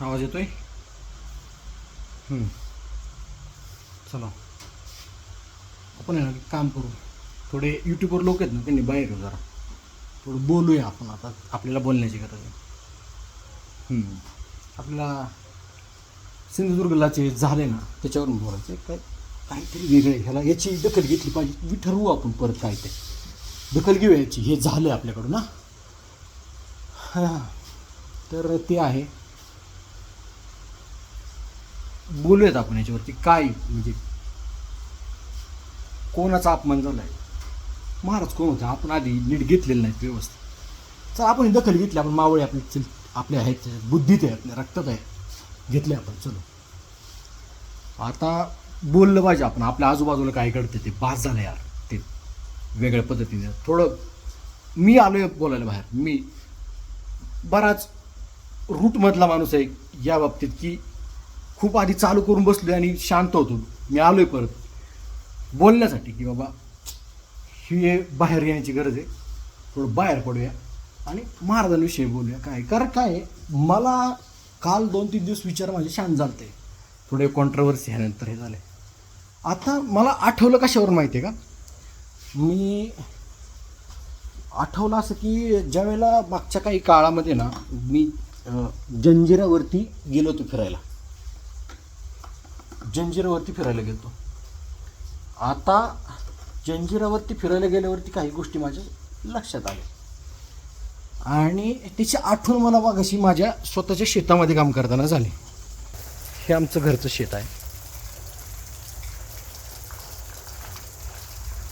आवाज येतोय. चला. आपण आहे ना काम करू. थोडे यूट्यूबवर लोक आहेत ना त्यांनी बाहेर जरा. थोडं बोलूया आपण आता आपल्याला बोलण्याची गरज आहे. आपल्याला सिंधुदुर्गला जे झाले ना त्याच्यावरून बोलायचं. काय काहीतरी वेगळं ह्याला याची दखल घेतली पाहिजे. मी ठरवू आपण परत काय ते. दखल घेऊया याची. हे झालं आहे आपल्याकडून ना हां. तर ते आहे. बोलूयात आपण याच्यावरती. काय म्हणजे कोणाचा अपमान झाला आहे महाराज कोण होता? आपण आधी नीट घेतलेलं नाहीत व्यवस्थित. चल आपण दखल घेतली आपण मावळे आपले चल आपले आहेत बुद्धीत आहे आपल्या रक्तात आहे घेतले आपण चलो. आता बोललं पाहिजे आपण. आपल्या आजूबाजूला काय घडतं ते. बास झालं यार. ते वेगळ्या पद्धतीने. थोडं मी आलोय बोलायला बाहेर. मी बराच रूटमधला माणूस आहे या बाबतीत की खूप आधी चालू करून बसलो आणि शांत होतो. मी आलोय परत. बोलण्यासाठी की बाबा ही बाहेर येण्याची गरज आहे. थोडं बाहेर पडूया आणि महाराजांविषयी बोलूया. काय? कारण काय मला काल दोन तीन दिवस विचार माझे शांत झालते. थोडे कॉन्ट्रवर्सी ह्यानंतर हे झाले. आता मला आठवलं कशावर माहिती आहे का? मी आठवलं असं की ज्यावेळेला मागच्या काही काळामध्ये ना मी जंजिरावरती गेलो होतो फिरायला. जंजिरावरती फिरायला गेलो आता जंजिरावरती फिरायला गेल्यावरती काही गोष्टी माझ्या लक्षात आल्या. आणि त्याची आठवण मला मग अशी माझ्या स्वतःच्या शेतामध्ये काम करताना झाली. हे आमचं घरचं शेत आहे.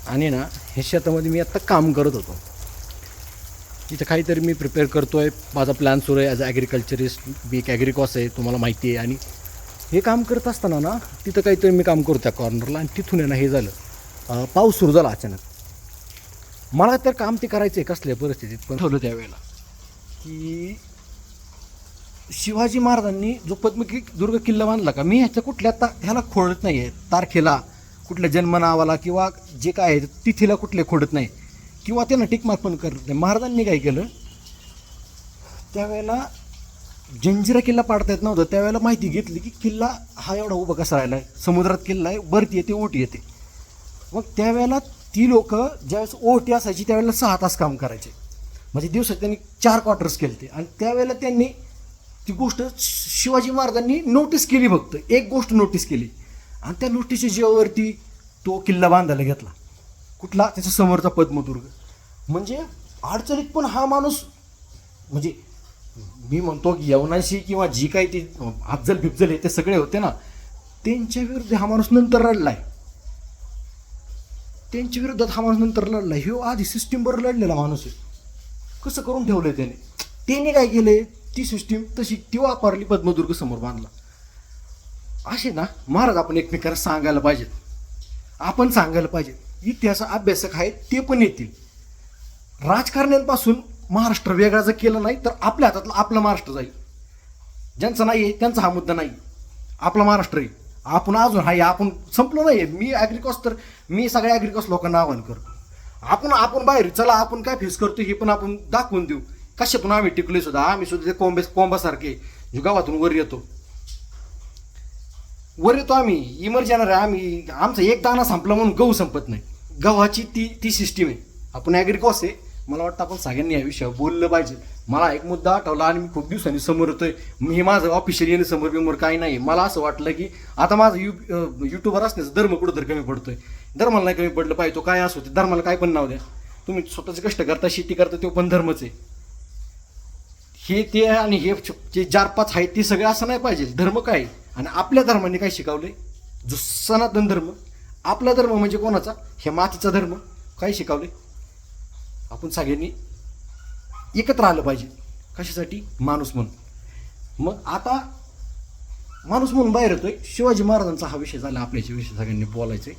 आणि ना हे शेतामध्ये मी आत्ता काम करत होतो. तिथं काहीतरी मी प्रिपेअर करतो आहे माझा प्लॅन सुरू आहे. ॲज अ ॲग्रिकल्चरिस्ट मी एक ॲग्रिकॉस आहे तुम्हाला माहिती आहे. आणि हे काम करत असताना ना तिथं काहीतरी मी काम करतो त्या कॉर्नरला आणि तिथून आहे ना हे झालं. पाऊस सुरू झाला अचानक. मला तर काम ते करायचं आहे कसल्या परिस्थितीत पण ठेवलं त्यावेळेला. की शिवाजी महाराजांनी जो पद्मकी दुर्ग किल्ला बांधला का मी ह्याच्या कुठल्या ता ह्याला खोडत नाही आहे तारखेला कुठल्या जन्मनावाला किंवा जे काय आहे तिथीला कुठले खोडत नाही. किंवा त्यांना टिकमार्क पण करत नाही. महाराजांनी काय केलं? त्यावेळेला जंजिरा किल्ला पाडता येत नव्हतं. त्यावेळेला माहिती घेतली की किल्ला हा एवढा उभा कसा राहिला आहे समुद्रात किल्ला आहे वरती येते ओटी येते. मग त्यावेळेला ती लोक ज्यावेळेस ओटी असायची त्यावेळेला सहा तास काम करायचे. म्हणजे दिवसात त्यांनी चार क्वार्टर्स केले ते आणि त्यावेळेला त्यांनी ती गोष्ट शिवाजी महाराजांनी नोटीस केली फक्त. एक गोष्ट नोटीस केली. आणि त्या नोटीसच्या जीवावरती तो किल्ला बांधायला घेतला. कुठला? त्याच्या समोरचा पद्मदुर्ग. म्हणजे अडचणीत पण हा माणूस म्हणजे मी म्हणतो की यवनाशी किंवा जी काही ती अफजल बिफजल हे ते सगळे होते ना त्यांच्या विरुद्ध हा माणूस नंतर लढलाय. त्यांच्या विरोधात हा माणूस नंतर लढलाय. ह्यो आधी सिस्टीमवर लढलेला माणूस आहे. कसं करून ठेवलंय त्याने? त्याने काय केले ती सिस्टीम तशी ती वापरली पद्मदुर्ग समोर बांधला. असे ना महाराज आपण एकमेकांना सांगायला पाहिजेत. आपण सांगायला पाहिजेत. इतिहास अभ्यासक आहेत ते पण येतील. राजकारण्यांपासून महाराष्ट्र वेगळा जर केलं नाही तर आपल्या हातातलं आपलं महाराष्ट्र जाईल. ज्यांचा नाही आहे त्यांचा हा मुद्दा नाही. आपला महाराष्ट्र आहे. आपण अजून आहे आपण संपलो नाही आहे. मी ॲग्रिकॉस तर मी सगळ्या ॲग्रिकॉस लोकांना आवाहन करतो. आपण आपण बाहेर चला आपण काय फेस करतो हे पण आपण दाखवून देऊ. कशातून आम्ही टिकलोय सुद्धा आम्ही सुद्धा ते कोंबे कोंबासारखे जो गावातून वर येतो. वर येतो आम्ही इमर्ज येणार आहे. आम्ही आमचा एक दाना संपला म्हणून गहू संपत नाही. गव्हाची ती ती सिस्टीम आहे. आपण ॲग्रिकॉस आहे. मला वाटतं आपण सगळ्यांनी या विषयावर बोललं पाहिजे. मला एक मुद्दा आठवला आणि मी खूप दिवसांनी समोर येतोय. मी माझं ऑफिशियल समोर बिमोर काही नाही मला असं वाटलं की आता माझं यू युट्यूबर असण्याचं धर्म कुठं तर कमी पडतोय. धर्माला नाही कमी पडलं पाहिजे तो काय असो ते धर्माला काय पण नाव द्या. तुम्ही स्वतःचे कष्ट करता शेती करता तो पण धर्मच आहे. हे ते आणि हे जे चार पाच आहेत ते सगळे असं नाही पाहिजे. धर्म काय आणि आपल्या धर्माने काय शिकवले जो सनातन धर्म आपला धर्म म्हणजे कोणाचा? हे मातीचा धर्म. काय शिकवले आपण सगळ्यांनी एकत्र आलं पाहिजे. कशासाठी? माणूस म्हणून. मग आता माणूस म्हणून बाहेर येतोय. शिवाजी महाराजांचा हा विषय झाला आपल्याच्या विषय सगळ्यांनी बोलायचे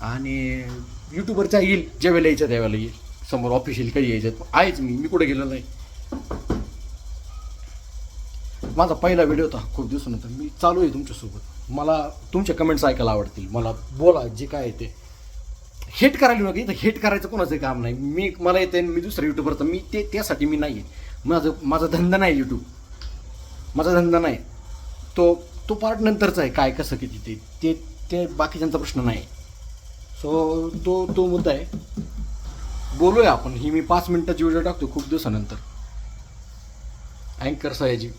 आणि युट्यूबरचा येईल ज्या वेळेला यायचं त्यावेळेला येईल. समोर ऑफिशियल कधी यायचं आहेच मी. मी कुठे गेलेलो नाही. माझा पहिला व्हिडिओ होता खूप दिवसानंतर. मी चालू आहे तुमच्यासोबत. मला तुमच्या कमेंट्स ऐकायला आवडतील. मला बोला जे काय आहे ते. हेट करायला लागली तर हेट करायचं कोणाचं काम नाही. मी मला येते मी दुसरा युट्यूबवर तर मी ते त्यासाठी मी नाही आहे माझं माझा धंदा नाही यूट्यूब माझा धंदा नाही. तो तो पार्ट नंतरचा आहे काय कसं किती ते ते ते बाकीच्यांचा प्रश्न नाही. सो तो तो मुद्दा आहे. बोलूया आपण. ही मी पाच मिनटाची व्हिडिओ टाकतो खूप दिवसानंतर. अँकर सयाजी